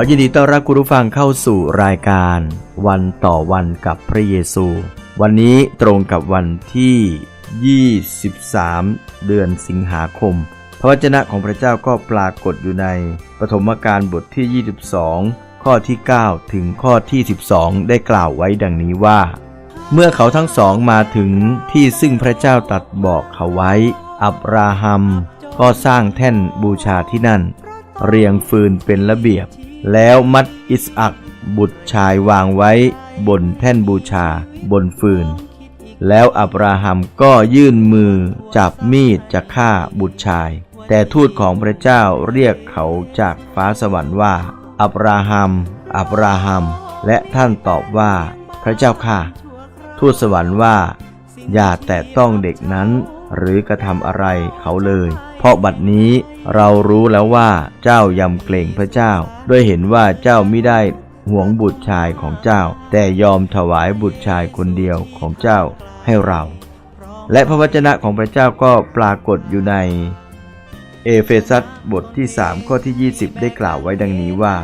อยินดีต้อนรับคุณผู้ฟังเข้าสู่รายการ วันต่อวันกับพระเยซู วันนี้ตรงกับวันที่ 23 เดือนสิงหาคม พระวจนะของพระเจ้าก็ปรากฏอยู่ในปฐมกาลบทที่ 22 ข้อที่ 9 ถึงข้อที่ 12 ได้กล่าวไว้ดังนี้ว่า เมื่อเขาทั้งสองมาถึงที่ซึ่งพระเจ้าตัดบอกเขาไว้ อับราฮัมก็สร้างแท่นบูชาที่นั่น เรียงฟืนเป็นระเบียบ แล้วมัดอิสอักบุตรชายวางไว้บนแท่นบูชาบนฟืน แล้วอับราฮัมก็ยื่นมือจับมีดจะฆ่าบุตรชาย แต่ทูตของพระเจ้าเรียกเขาจากฟ้าสวรรค์ว่า อับราฮัม อับราฮัม และท่านตอบว่า พระเจ้าข้าทูตสวรรค์ว่า อย่าแตะต้องเด็กนั้น หรือกระทำอะไรเขาเลย เพราะบัดนี้เรารู้แล้วว่าเจ้ายำเกรงพระเจ้า ด้วยเห็นว่าเจ้าไม่ได้ห่วงบุตรชายของเจ้า แต่ยอมถวายบุตรชายคนเดียวของเจ้าให้เรา และพระวจนะของพระเจ้าก็ปรากฏอยู่ในเอเฟซัสบทที่ 3 ข้อที่ 20 ได้กล่าวไว้ดังนี้ว่า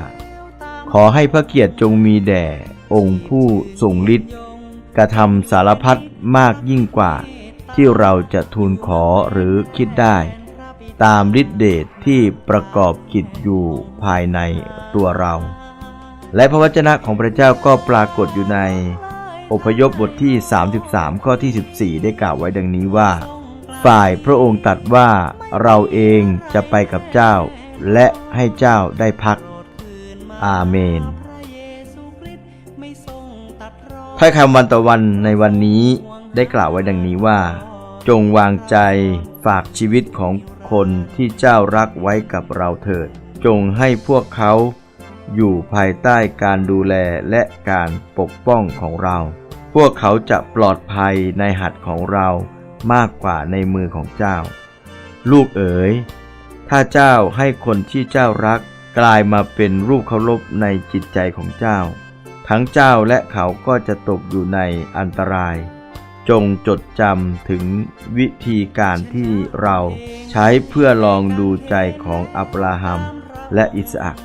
ขอให้พระเกียรติจงมีแด่องค์ผู้ทรงฤทธิ์กระทำสารพัดมากยิ่งกว่า ที่เราจะทูลขอหรือคิดได้ ตามฤทธิเดชที่ประกอบกิจอยู่ภายในตัวเรา และพระวจนะของพระเจ้าก็ปรากฏอยู่ใน อพยพบทที่ 33 ข้อที่ 14 ได้กล่าวไว้ดังนี้ว่า ฝ่ายพระองค์ตัดว่าเราเองจะไปกับเจ้า และให้เจ้าได้พัก อาเมนถ้อยคำวันต่อวันในวันนี้ ได้กล่าวไว้ดังนี้ว่า จงวางใจฝากชีวิตของคนที่เจ้ารักไว้กับเราเถิด จงให้พวกเขาอยู่ภายใต้การดูแลและการปกป้องของเรา พวกเขาจะปลอดภัยในหัดของเรามากกว่าในมือของเจ้า ลูกเอ๋ย ถ้าเจ้าให้คนที่เจ้ารักกลายมาเป็นรูปเคารพในจิตใจของเจ้า ทั้งเจ้าและเขาก็จะตกอยู่ในอันตราย จงจดจำถึงวิธีการที่เราใช้เพื่อลองดูใจของอับราฮัมและอิสอัก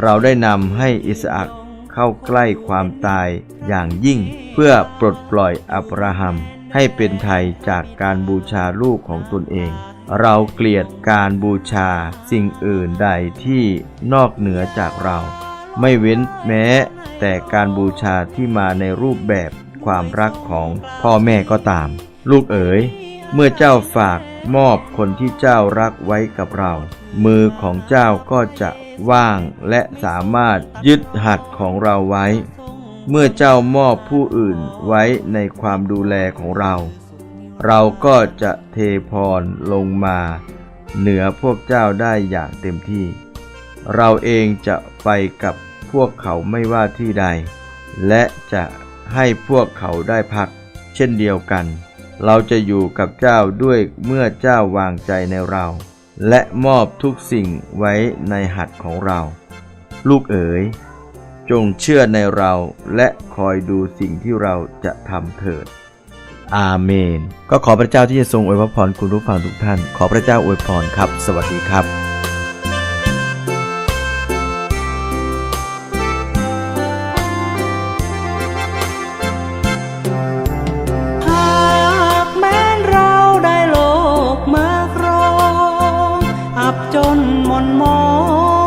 เราได้นำให้อิสอักเข้าใกล้ความตายอย่างยิ่ง เพื่อปลดปล่อยอับราฮัมให้เป็นไทยจากการบูชาลูกของตนเอง เราเกลียดการบูชาสิ่งอื่นใดที่นอกเหนือจากเรา ไม่เว้นแม้แต่การบูชาที่มาในรูปแบบ ความรักของพ่อแม่ก็ตาม ลูกเอ๋ย เมื่อเจ้าฝากมอบคนที่เจ้ารักไว้กับเรา มือของเจ้าก็จะว่างและสามารถยึดหัดของเราไว้ เมื่อเจ้ามอบผู้อื่นไว้ในความดูแลของเรา เราก็จะเทพรลงมา เหนือพวกเจ้าได้อย่างเต็มที่ เราเองจะไปกับพวกเขาไม่ว่าที่ใด และจะ ให้พวกเขาได้พัก เช่นเดียวกัน เราจะอยู่กับเจ้าด้วยเมื่อเจ้าวางใจในเรา และมอบทุกสิ่งไว้ในหัดของเรา ลูกเอ๋ย จงเชื่อในเราและคอยดูสิ่งที่เราจะทำเถิด อาเมน ก็ขอพระเจ้าที่จะทรงอวยพรคุณผู้ฟังทุกท่าน ขอพระเจ้าอวยพรครับ สวัสดีครับ มนมอ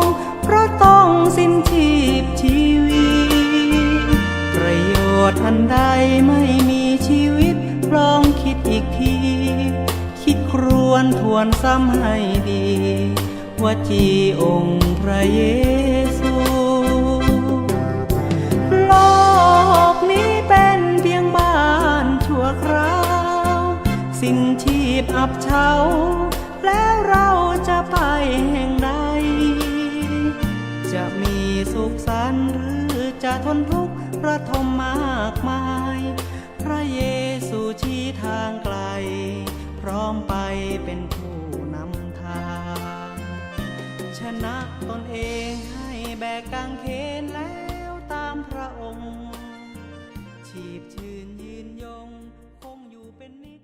ง เพราะต้องสิ้นชีพชีวิตประโยชน์อันใดไม่มีชีวิตลองคิดอีกที คิดครวนทวนซ้ำให้ดี ว่าจีองค์พระเยซูโลกนี้เป็นเพียงบ้านชั่วคราว สิ้นชีพอับเฉา จะทนทุกข์ระทมมากมาย พระเยซูชี้ทางไกล พร้อมไปเป็นผู้นำทาง ชนะตนเองให้แบกกางเขนแล้วตามพระองค์ ชีพชื่นยืนยง คงอยู่เป็นนิ